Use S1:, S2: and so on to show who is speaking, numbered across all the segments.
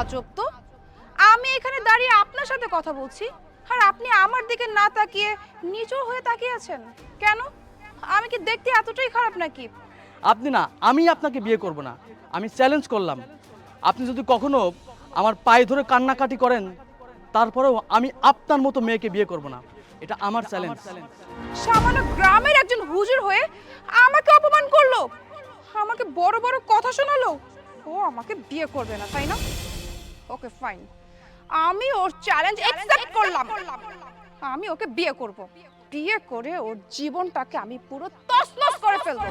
S1: আজব তো। আমি এখানে দাঁড়িয়ে আপনার সাথে কথা বলছি আর আপনি আমার দিকে না তাকিয়ে নিচু হয়ে তাকিয়ে আছেন। কেন? আমি কি দেখতে এতটাই খারাপ নাকি?
S2: আপনি না আমি আপনাকে বিয়ে করব না। আমি চ্যালেঞ্জ করলাম। আপনি যদি কখনো আমার পায়ে ধরে কান্নাকাটি করেন তারপরেও আমি আপনার মতো মেয়েকে বিয়ে করব না। এটা আমার চ্যালেঞ্জ
S1: সামান্য গ্রামের একজন হুজুর হয়ে আমাকে অপমান করল। আমাকে বড় বড় কথা শোনালো। ও আমাকে বিয়ে করবে না তাই না? ওকে ফাইন আমি ওর চ্যালেঞ্জ অ্যাকসেপ্ট করলাম। আমি ওকে বিয়ে করব। বিয়ে করে ওর জীবনটাকে আমি পুরো তছনছ করে ফেলব।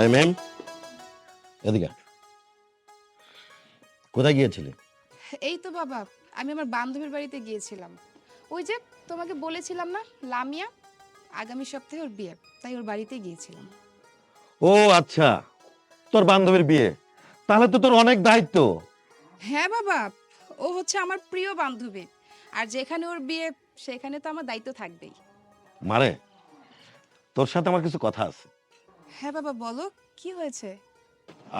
S3: আই ম্যাম এদিকে কোথায় গিয়েছিলে?
S4: এই তো বাবা আমি আমার বান্ধবীর বাড়িতে গিয়েছিলাম। ওই যে তোমাকে বলেছিলাম না লামিয়া? আগামী সপ্তাহে ওর বিয়ে তাই ওর বাড়িতে গিয়েছিলাম।
S3: ও আচ্ছা। তোর বান্ধবীর বিয়ে। তাহলে তো তোর অনেক দায়িত্ব।
S4: হ্যাঁ বাবা ও হচ্ছে আমার প্রিয় বান্ধবী। আর যেখানে ওর বিয়ে সেখানে তো আমার দায়িত্ব থাকবেই।
S3: মারে তোর সাথে আমার কিছু কথা আছে।
S4: হ্যাঁ বাবা বলো কি হয়েছে?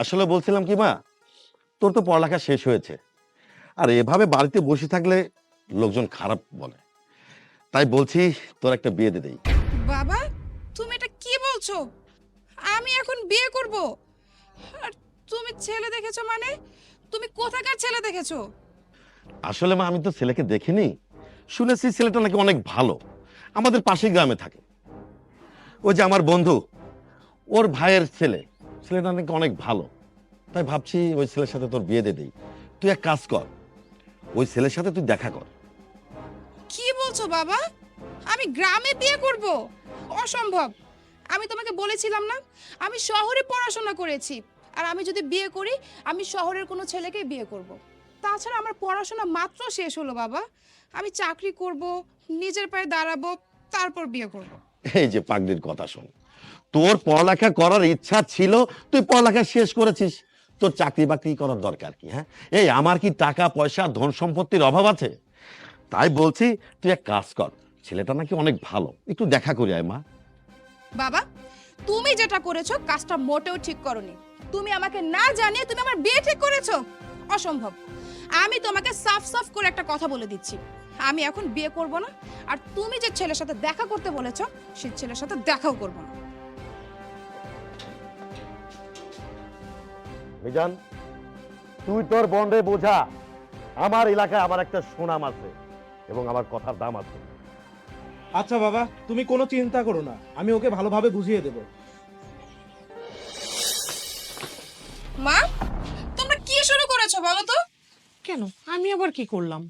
S3: আসলে বলছিলাম কি মা তোর তো পড়ালেখা শেষ হয়েছে। আর এভাবে বাড়িতে বসে থাকলে লোকজন খারাপ বলে। তাই বলছি তোর একটা বিয়ে দিয়ে দেই।
S4: বাবা তুমি এটা কি বলছো? আমি এখন বিয়ে করব। আর তুমি ছেলে দেখেছ মানে? তুমি কোথাকার ছেলে দেখেছ?
S3: আসলে মা আমি তো ছেলেকে দেখিনি। শুনেছি ছেলেটা নাকি অনেক ভালো। আমাদের পাশের গ্রামে থাকে। ওই যে আমার বন্ধু ওর ভাইয়ের ছেলে ছেলেটা নাকি অনেক ভালো। তাই ভাবছি ওই ছেলের সাথে তোর বিয়ে দিয়ে দিই। তুই এক কাজ কর ওই ছেলের সাথে তুই দেখা কর।
S4: কি বলছো বাবা? আমি গ্রামে বিয়ে করব? অসম্ভব। আমি তোমাকে বলেছিলাম না আমি শহরে পড়াশোনা করেছি। আর আমি যদি বিয়ে করি আমি শহরের কোনো ছেলেকেই বিয়ে করব। তাছাড়া আমার পড়াশোনা মাত্র শেষ হলো বাবা। আমি চাকরি করব নিজের পায়ে দাঁড়াবো তারপর বিয়ে করব।
S3: এই যে পাগড়ির কথা শোন। তোর পড়ালেখা করার ইচ্ছা ছিল, তুই পড়ালেখা শেষ করেছিস। তোর চাকরি বাকরি করার দরকার কি হ্যাঁ? এই, আমার কি টাকা, পয়সা, ধন সম্পত্তির অভাব আছে? তাই বলছি, তুই এক কাজ কর, ছেলেটা নাকি অনেক ভালো। একটু দেখা করি, আয় মা।
S4: বাবা, তুমি যেটা করেছ, কাজটা মোটেও ঠিক করনি। তুমি আমাকে না জানিয়ে তুমি আমার বিয়ে ঠিক করেছ? অসম্ভব। আমি তোমাকে সাফ সাফ করে একটা কথা বলে দিচ্ছি। আমি এখন বিয়ে করব না, আর তুমি যে ছেলের সাথে দেখা করতে বলেছ, সেই ছেলের সাথে দেখাও করব না।
S3: মিজান তুই তোর বন্ডে বোঝা আমার এলাকায় আমার একটা সুনাম আছে এবং আমার কথার দাম আছে।
S5: আচ্ছা বাবা তুমি কোনো চিন্তা করো না আমি ওকে ভালোভাবে বুঝিয়ে দেবো।
S4: মা তোমরা কি শুরু করেছ বলো তো?
S6: কেন? আমি আবার কি করলাম?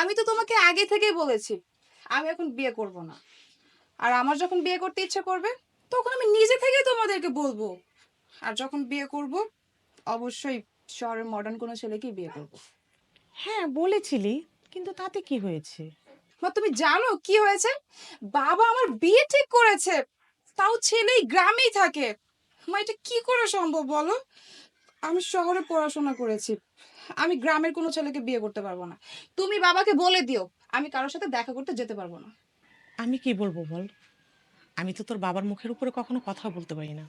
S4: আমি তো তোমাকে আগে থেকেই বলেছি আমি এখন বিয়ে করব না। আর আমার যখন বিয়ে করতে ইচ্ছে করবে তখন আমি নিজে থেকেই তোমাদেরকে বলব। আর যখন বিয়ে করব অবশ্যই শহরের মডার্ন কোনো ছেলেকেই বিয়ে করব।
S6: হ্যাঁ বলেছিলি কিন্তু তাতে কি হয়েছে?
S4: মা তুমি জানো কি হয়েছে? বাবা আমার বিয়ে ঠিক করেছে তাও ছেলেই গ্রামেই থাকে। মা এটা কি করে সম্ভব বলো? আমি শহরে পড়াশোনা করেছি আমি গ্রামের কোনো ছেলেকে বিয়ে করতে পারব না। তুমি বাবাকে বলে দিও আমি কারোর সাথে দেখা করতে যেতে পারব না।
S6: আমি কি বলব বল? আমি তো তোর বাবার মুখের উপরে কখনো কথা বলতে পারি না।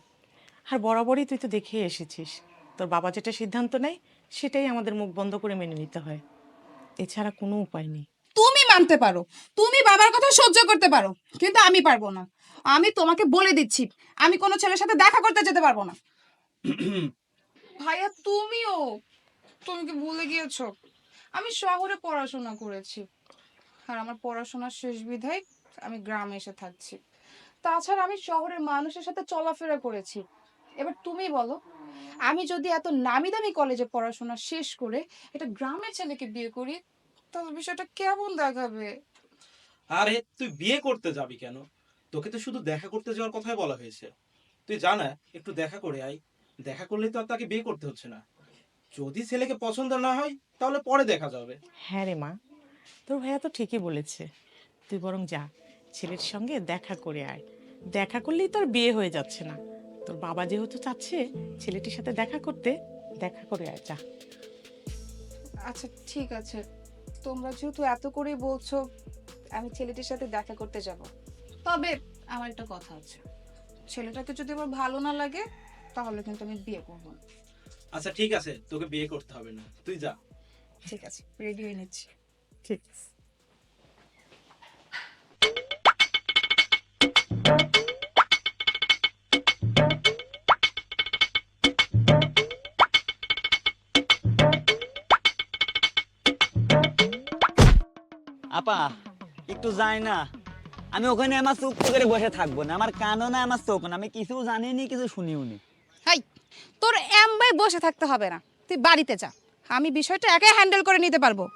S6: আর বরাবরই তুই তো দেখে এসেছিস। তোর বাবা যেটা সিদ্ধান্ত নেয়, সেটাই আমাদের মুখ বন্ধ করে মেনে নিতে হয়। এছাড়া কোনো উপায় নেই।
S4: তুমি মানতে পারো। তুমি বাবার কথা সহ্য করতে পারো। কিন্তু আমি পারব না। আমি তোমাকে বলে দিচ্ছি, আমি কোনো ছেলের সাথে দেখা করতে যেতে পারব না। ভাইয়া, তুমিও। তুমি কি ভুলে গিয়েছো? আমি শহরে পড়াশোনা করেছি। আর আমার পড়াশোনার শেষ বিধায় আমি গ্রামে এসে থাকছি। তাছাড়া আমি শহরের মানুষের সাথে চলাফেরা করেছি। এবার তুমি বলো আমি যদি এত নামি দামি কলেজে পড়াশোনা শেষ করে এটা গ্রামের ছেলেকে বিয়ে করি তাহলে বিষয়টা কেমন দেখাবে?
S5: আরে তুই বিয়ে করতে যাবি কেন? তোকে তো শুধু দেখা করতে যাওয়ার কথাই বলা হয়েছে। তুই জানা একটু দেখা করে আয়। দেখা করলেই তো আর তাকে বিয়ে করতে হচ্ছে না। যদি ছেলেকে পছন্দ না হয় তাহলে পরে দেখা যাবে।
S6: হ্যাঁ রে মা তোর ভাইয়া তো ঠিকই বলেছে। তুই বরং যা ছেলের সঙ্গে দেখা করে আয়। দেখা করলেই তোর বিয়ে হয়ে যাচ্ছে না। তোর বাবা যেহেতু চাচ্ছে ছেলেটির সাথে দেখা করতে দেখা করে আয় যা।
S4: আচ্ছা ঠিক আছে। তোমরা যেহেতু এত করেই বলছো আমি ছেলেটির সাথে দেখা করতে যাব। তবে আমার একটা কথা আছে। ছেলেটাকে যদি আমার ভালো না লাগে তাহলে কিন্তু আমি বিয়ে করব না।
S5: আচ্ছা ঠিক আছে। তোকে বিয়ে করতে হবে না। তুই যা।
S4: ঠিক আছে রেডি হয়ে নিচ্ছি।
S6: ঠিক আছে।
S7: আপা, একটু যাই না। আমি ওখানে আমার চুপ করে বসে থাকব না। আমার কানও না, আমার চোখ না। আমি কিছু জানিনি, কিছু শুনিও নি।
S4: হাই, তোর এমবাই বসে থাকতে হবে না। তুই বাড়িতে যা। আমি বিষয়টা একাই হ্যান্ডেল করে নিতে পারব।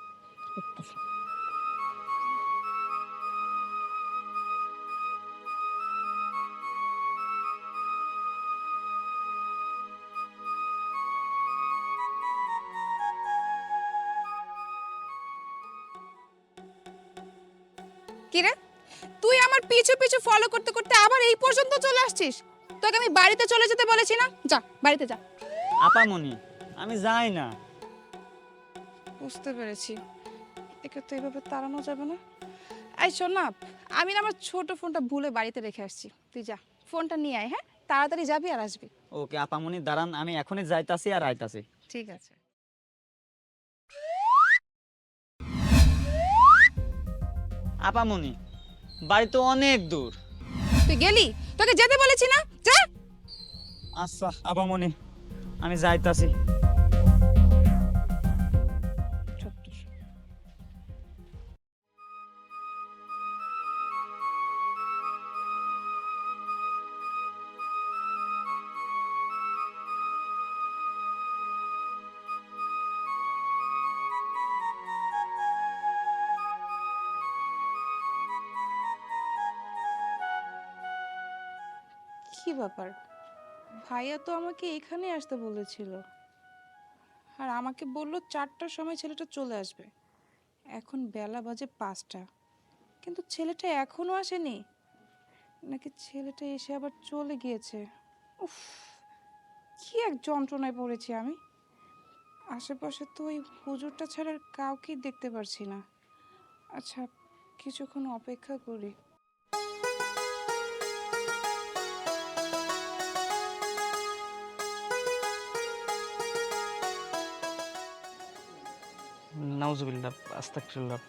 S4: পিছু পিছু ফলো করতে করতে আবার এই পর্যন্ত চলে আসছিস? তোকে আমি বাড়িতে চলে যেতে বলেছি না? যা বাড়িতে যা।
S7: আপা মনি আমি যাই না।
S4: বুঝতে পেরেছি। একে তো এইভাবে তাড়ানো যাবে না। এই শোন না আমি না আমার ছোট ফোনটা ভুলে বাড়িতে রেখে আসছি। তুই যা ফোনটা নিয়ে আয় হ্যাঁ? তাড়াতাড়ি যাবি আর আসবি।
S7: ওকে আপা মনি দাঁড়ান আমি এখনই যাইতাছি আর আইতাছি।
S4: ঠিক আছে।
S7: আপা মনি বাড়ি তো অনেক দূর।
S4: তুই গেলি? তোকে যেতে বলেছি না? যা!
S7: আচ্ছা আবা মনে আমি যাইতাছি।
S4: কি ব্যাপার? ভাইয়া তো আমাকে এখানে আসতে বলেছিল। আর আমাকে বলল চারটার সময় ছেলেটা চলে আসবে। এখন বেলা বাজে পাঁচটা। কিন্তু ছেলেটা এখনও আসেনি। নাকি ছেলেটা এসে আবার চলে গিয়েছে? উফ, কি এক যন্ত্রণায় পড়েছি আমি। আশেপাশে তো ওই হুজুরটা ছাড়া আর কাউকেই দেখতে পারছি না। আচ্ছা কিছুক্ষণ অপেক্ষা করি।
S2: নাউজুবিল্লাহ, আস্তাগফিরুল্লাহ।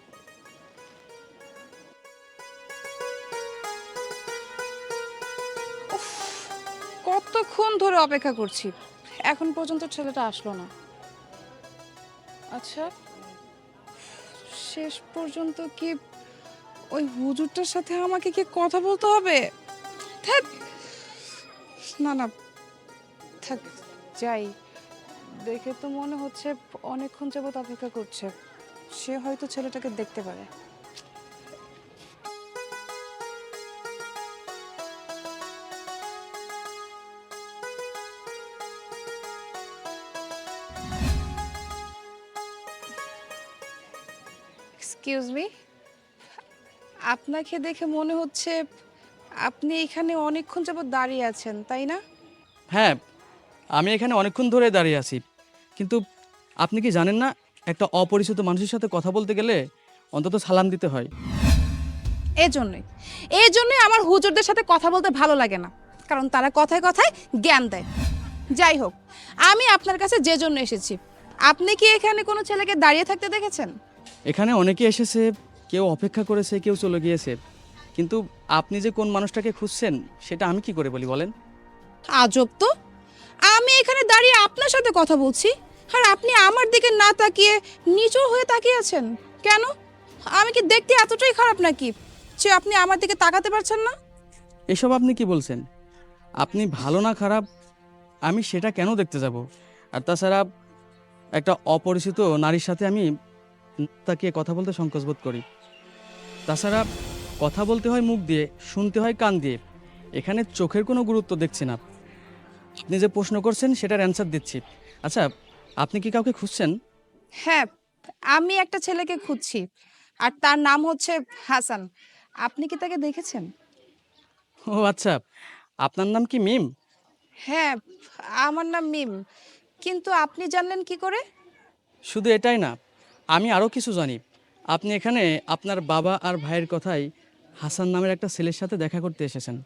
S4: কতক্ষণ ধরে অপেক্ষা করছি। এখন পর্যন্ত ছেলেটা আসলো না। আচ্ছা শেষ পর্যন্ত কি ওই হুজুরটার সাথে আমাকে কি কথা বলতে হবে। না না, থাক, যাই। দেখে তো মনে হচ্ছে অনেকক্ষণ যাবত অপেক্ষা করছে। সে হয়তো ছেলেটাকে দেখতে পারে। এক্সকিউজ মি আপনাকে দেখে মনে হচ্ছে আপনি এখানে অনেকক্ষণ যাবত দাঁড়িয়ে আছেন তাই না?
S2: হ্যাঁ আমি এখানে অনেকক্ষণ ধরে দাঁড়িয়ে আছি। কিন্তু আপনি কি জানেন না একটা অপরিচিত মানুষের সাথে কথা বলতে গেলে অন্তত সালাম দিতে হয়।
S4: এই জন্যই এই জন্যই আমার হুজুরদের সাথে কথা বলতে ভালো লাগে না। কারণ তারা কথায় কথায় জ্ঞান দেয়। যাই হোক আমি আপনার কাছে যে জন্য এসেছি আপনি কি এখানে কোনো ছেলেকে দাঁড়িয়ে থাকতে দেখেছেন?
S2: এখানে অনেকে এসেছে কেউ অপেক্ষা করেছে কেউ চলে গিয়েছে। কিন্তু আপনি যে কোন মানুষটাকে খুঁজছেন সেটা আমি কি করে বলি বলেন?
S4: আজব তো। আমি এখানে দাঁড়িয়ে আপনার সাথে কথা বলছি, আর আপনি আমার দিকে না তাকিয়ে নিচু হয়ে তাকিয়ে আছেন। কেন? আমি কি দেখতে এতটাই খারাপ নাকি যে আপনি আমার দিকে তাকাতে পারছেন না?
S2: এসব আপনি কি বলছেন? আপনি ভালো না খারাপ, আমি সেটা কেন দেখতে যাব? আর তাছাড়া একটা অপরিচিত নারীর সাথে আমি তাকিয়ে কথা বলতে সংকোচ বোধ করি। তাছাড়া কথা বলতে হয় মুখ দিয়ে, শুনতে হয় কান দিয়ে। এখানে চোখের কোনো গুরুত্ব দেখছি না। আপনি যে প্রশ্ন করছেন সেটার অ্যান্সার দিচ্ছি। আচ্ছা আপনি কি কাউকে খুঁজছেন?
S4: হ্যাঁ আমি একটা ছেলেকে খুঁজছি আর তার নাম হচ্ছে হাসান। আপনি কি তাকে দেখেছেন?
S2: ও আচ্ছা আপনার নাম কি মিম?
S4: হ্যাঁ আমার নাম মিম। কিন্তু আপনি জানলেন কি করে?
S2: শুধু এটাই না আমি আরও কিছু জানি। আপনি এখানে আপনার বাবা আর ভাইয়ের কথাই হাসান নামের একটা ছেলের সাথে দেখা করতে এসেছেন।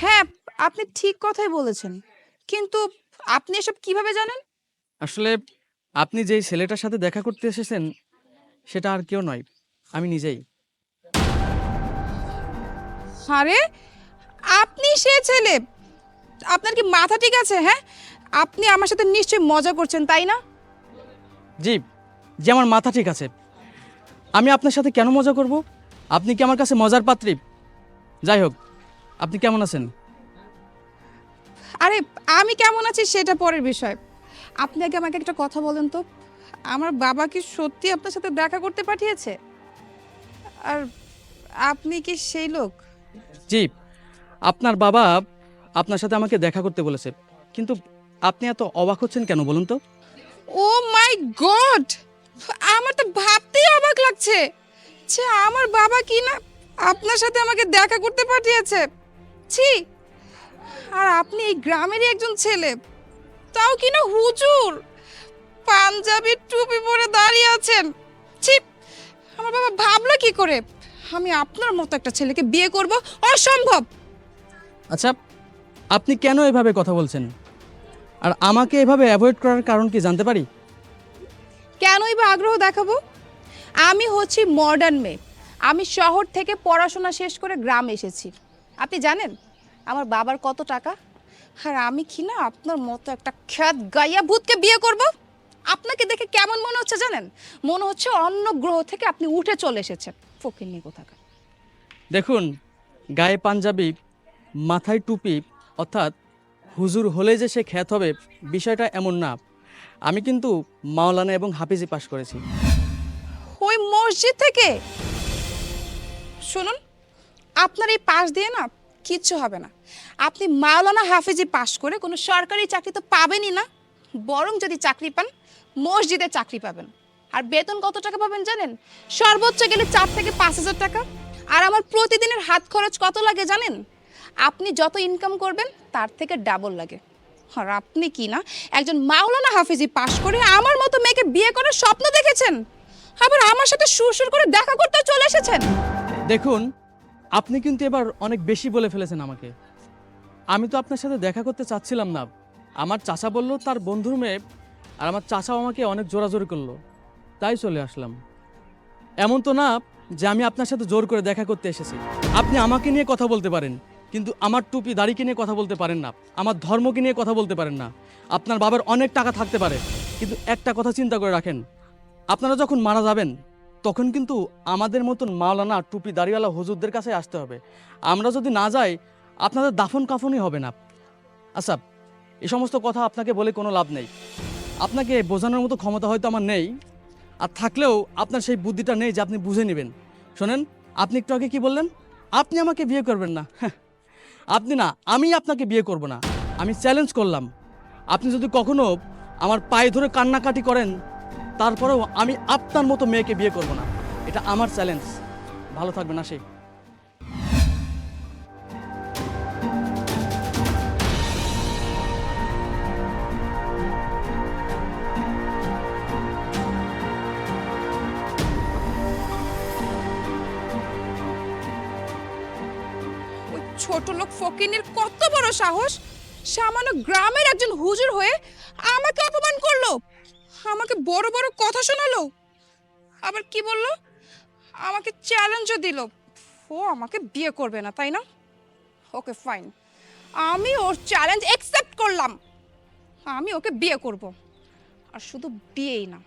S4: হ্যাঁ আপনি ঠিক কথাই বলেছেন। কিন্তু আপনি এসব কীভাবে জানেন?
S2: আসলে আপনি যেই ছেলেটার সাথে দেখা করতে এসেছেন সেটা আর কেউ নয় আমি নিজেই।
S4: আরে আপনি সে ছেলে! আপনার কি মাথা ঠিক আছে হ্যাঁ? আপনি আমার সাথে নিশ্চয়ই মজা করছেন তাই না?
S2: জি যে আমার মাথা ঠিক আছে। আমি আপনার সাথে কেন মজা করব? আপনি কি আমার কাছে মজার পাত্রী? যাই হোক আপনি কেমন আছেন?
S4: আরে আমি কেমন আছি সেটা পরের বিষয়। আপনি আগে আমাকে একটা কথা বলেন তো। আমার বাবা কি সত্যি আপনার সাথে দেখা করতে পাঠিয়েছে? আর আপনি কি সেই লোক?
S2: জি আপনার বাবা আপনার সাথে আমাকে দেখা করতে বলেছে। কিন্তু আপনি এত অবাক হচ্ছেন কেন বলুন তো?
S4: Oh my god! আমার তো ভাবতেই অবাক লাগছে যে আমার বাবা কি না আপনার সাথে আমাকে দেখা করতে পাঠিয়েছে। ছি! আর আপনি এই গ্রামেরই একজন ছেলে। তাও কি না হুজুর? পাঞ্জাবি টুপি পরে দাঁড়িয়ে আছেন। ছি! আমার বাবা ভাবলো কি করে? আমি আপনার মতো একটা ছেলেকে বিয়ে করব অসম্ভব।
S2: আচ্ছা আপনি কেন এভাবে কথা বলছেন? আর আমাকে এভাবে অ্যাভয়েড করার কারণ কি জানতে পারি?
S4: কেনই বা আগ্রহ দেখাবো? আমি হচ্ছি মডার্ন মেয়ে। আমি শহর থেকে পড়াশোনা শেষ করে গ্রামে এসেছি। জানেন আমার বাবার কত টাকা? আর আমি কি না আপনার মতো একটা খ্যাত গাইয়া ভূতকে বিয়ে করব? আপনাকে দেখে কেমন মনে হচ্ছে জানেন? মনে হচ্ছে অন্য গ্রহ থেকে আপনি উঠে চলে এসেছেন। ফকির নিয়ে কোথাকার?
S2: দেখুন গায়ে পাঞ্জাবি মাথায় টুপি অর্থাৎ হুজুর হলে যে সে খ্যাত হবে বিষয়টা এমন না। আমি কিন্তু মাওলানা এবং হাফিজি পাশ করেছি।
S4: ওই মসজিদ থেকে? শুনুন আপনার এই পাশ দিয়ে না কিচ্ছু হবে না। আপনি মাওলানা হাফিজি পাশ করে কোনো সরকারি চাকরি তো পাবেনই না, বরং যদি চাকরি পান, মসজিদে চাকরি পাবেন। আর বেতন কত টাকা পাবেন জানেন? সর্বোচ্চ গেলে চার থেকে পাঁচ হাজার টাকা। আর আমার প্রতিদিনের হাত খরচ কত লাগে জানেন? আপনি যত ইনকাম করবেন, তার থেকে ডাবল লাগে। আর আপনি কি না, একজন মাওলানা হাফিজি পাশ করে আমার মতো মেয়েকে বিয়ে করার স্বপ্ন দেখেছেন? আবার আমার সাথে সুরসুর করে দেখা করতে চলে এসেছেন?
S2: দেখুন আপনি কিন্তু এবার অনেক বেশি বলে ফেলেছেন আমাকে। আমি তো আপনার সাথে দেখা করতে চাচ্ছিলাম না। আমার চাচা বলল, তার বন্ধুর মেয়ে। আর আমার চাচাও আমাকে অনেক জোরাজোরি করল। তাই চলে আসলাম। এমন তো না যে আমি আপনার সাথে জোর করে দেখা করতে এসেছি। আপনি আমাকে নিয়ে কথা বলতে পারেন, কিন্তু আমার টুপি দাড়িকে নিয়ে কথা বলতে পারেন না। আমার ধর্মকে নিয়ে কথা বলতে পারেন না। আপনার বাবার অনেক টাকা থাকতে পারে, কিন্তু একটা কথা চিন্তা করে রাখেন। আপনারা যখন মারা যাবেন তখন কিন্তু আমাদের মতন মাওলানা টুপি দাড়িওয়ালা হুজুরদের কাছে আসতে হবে। আমরা যদি না যাই আপনাদের দাফন কাফনই হবে না। আচ্ছা এ সমস্ত কথা আপনাকে বলে কোনো লাভ নেই। আপনাকে বোঝানোর মতো ক্ষমতা হয়তো আমার নেই। আর থাকলেও আপনার সেই বুদ্ধিটা নেই যে আপনি বুঝে নেবেন। শোনেন আপনি একটু আগে কী বললেন? আপনি আমাকে বিয়ে করবেন না। হ্যাঁ, আপনি না আমি আপনাকে বিয়ে করব না। আমি চ্যালেঞ্জ করলাম। আপনি যদি কখনো আমার পায়ে ধরে কান্নাকাটি করেন তারপরেও আমি আপনার মতো মেয়েকে বিয়ে করব না। এটা আমার চ্যালেঞ্জ ভালো থাকবেন, আসি।
S4: ছোট লোক ফকিনের কত বড় সাহস? সামান্য গ্রামের একজন হুজুর হয়ে আমাকে অপমান করল। আমাকে বড় বড় কথা শোনালো? আবার কি বলল? আমাকে চ্যালেঞ্জও দিল। ও আমাকে বিয়ে করবে না, তাই না? ওকে ফাইন আমি ওর চ্যালেঞ্জ অ্যাকসেপ্ট করলাম। আমি ওকে বিয়ে করব। আর শুধু বিয়েই না,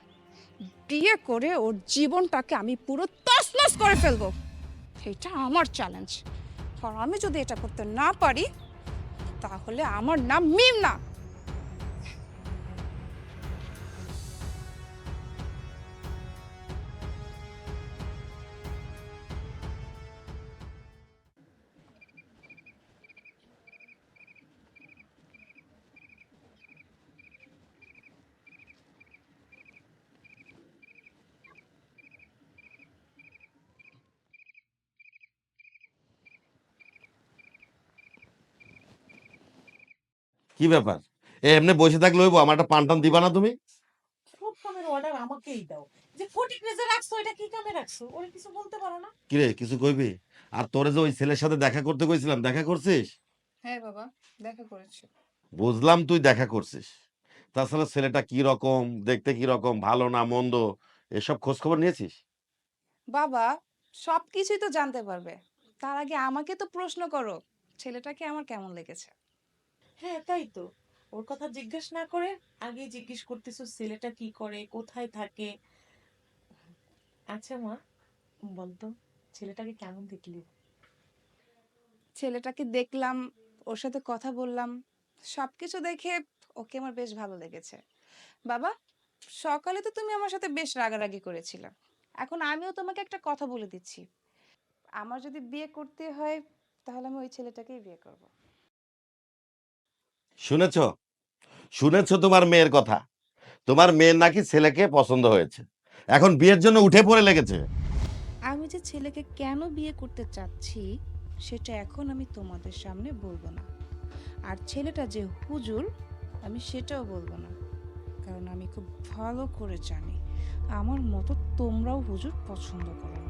S4: বিয়ে করে ওর জীবনটাকে আমি পুরো তছনছ করে ফেলব। এটা আমার চ্যালেঞ্জ
S1: আর আমি যদি এটা করতে না পারি, তাহলে আমার নাম মিম না।
S3: কি ব্যাপার? এ এমনি বসে থাকলে হইবো আমার একটা পান টান দিবা না তুমি?
S6: সব কামের অর্ডার আমাকেই দাও। যে ফটিক রেজে রাখছো এটা কি কামে রাখছো? ওরে কিছু বলতে পারো না।
S3: কিরে কিছু কইবি? আর তোরে যে ওই ছেলের সাথে দেখা করতে কইছিলাম দেখা করছিস?
S4: হ্যাঁ বাবা দেখা করেছি।
S3: বুঝলাম তুই দেখা করছিস। তাছাড়া ছেলেটা কি রকম দেখতে কি রকম ভালো না মন্দ এসব খোঁজ খবর নিয়েছিস?
S4: বাবা সব কিছুই তো জানতে পারবে। তার আগে আমাকে তো প্রশ্ন করো ছেলেটাকে আমার কেমন লেগেছে?
S6: হ্যাঁ তাই তো। ওর কথা জিজ্ঞেস না করে আগে জিজ্ঞেস করতেছো ছেলেটা কি করে, কোথায় থাকে? আচ্ছা মা, বলতো, ছেলেটাকে কেমন দেখলি?
S4: ছেলেটাকে দেখলাম, ওর সাথে কথা বললাম, সবকিছু দেখে ওকে আমার বেশ ভালো লেগেছে। বাবা, সকালে তো তুমি আমার সাথে বেশ রাগারাগি করেছিলে। এখন আমিও তোমাকে একটা কথা বলে দিচ্ছি। আমার যদি বিয়ে করতে হয়, তাহলে আমি ওই ছেলেটাকেই বিয়ে করব।
S3: শুনেছ? শুনেছ তোমার মেয়ের কথা? তোমার মেয়ের নাকি ছেলেকে পছন্দ হয়েছে। এখন বিয়ের জন্য উঠে পড়ে লেগেছে।
S4: আমি যে ছেলেকে কেন বিয়ে করতে চাচ্ছি, সেটা এখন আমি তোমাদের সামনে বলব না। আর ছেলেটা যে হুজুর, আমি সেটাও বলব না। কারণ আমি খুব ভালো করে জানি। আমার মতো তোমরাও হুজুর পছন্দ করো